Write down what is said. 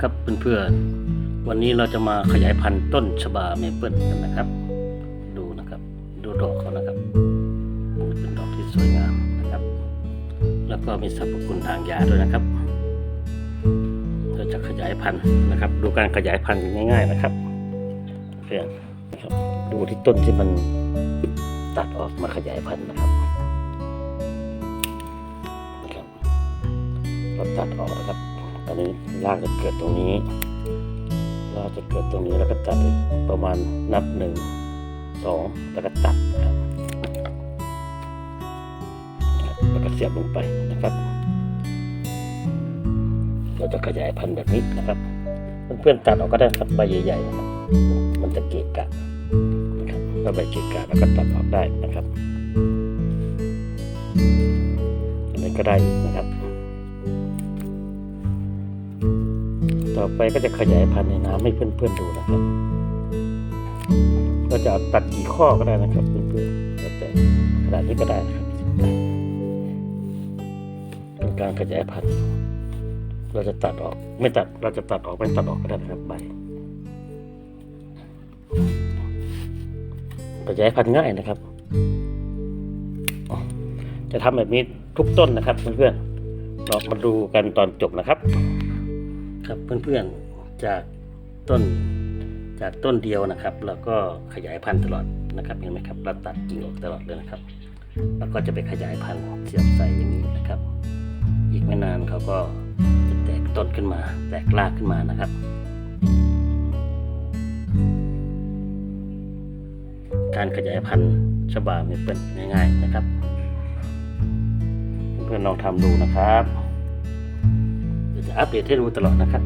ครับเพื่อนๆ วันนี้เราจะมาขยายพันธุ์ต้นชบาเมเปิลกันนะครับ ดูนะครับ ดูดอกเขานะครับเป็นดอกที่สวยงามนะครับ แล้วก็มีสรรพคุณทางยาด้วยนะครับ เราจะขยายพันธุ์นะครับ ดูการขยายพันธุ์ง่ายๆนะครับเพื่อนนะครับดูที่ต้นที่มันตัดออกมาขยายพันธุ์นะครับนะครับเราตัดออกนะครับ อนนี้รากจะเกิดตรงนี้รากจะเกิดตรงนี้แล้วก็ตัดอีกประมาณนับหนึ่งสองแล้วก็ตัดนะครับแล้วก็เสียบลงไปนะครับ เราจะขยายพันธุ์แบบนี้นะครับ เพื่อนๆตัดออกก็ได้ครับใบใหญ่ๆนะครับมันจะเกะกะนะครับถ้าใบเกะกะแล้วก็ตัดออกได้นะครับอันนี้ก็ได้นะครับ ต่อไปก็จะขยายพันธุ์ในน้ำให้เพื่อนๆดูนะครับเราจะตัดกี่ข้อก็ได้นะครับเพื่อนๆแล้วแต่ขนาดนี้ก็ได้นะครับเป็นการขยายพันธุ์ เราจะตัดออกไม่ตัดเราจะตัดออกไม่ตัดออกก็ได้นะครับใบขยายพันธุ์ง่ายนะครับ จะทำแบบนี้ทุกต้นนะครับเพื่อนๆเรามาดูกันตอนจบนะครับ ครับเพื่อนๆจากต้นจากต้นเดียวนะครับแล้วก็ขยายพันธุ์ตลอดนะครับเห็นไหมครับเราตัดกิ่งออกตลอดเลยนะครับแล้วก็จะไปขยายพันธุ์เสียบใส่อย่างนี้นะครับ อีกไม่นานเขาก็จะแตกต้นขึ้นมา แตกรากขึ้นมานะครับการขยายพันธุ์ฉบาเมเปิลง่ายๆนะครับ เพื่อนๆลองทำดูนะครับ อัปเดตให้ดูตลอดนะครับ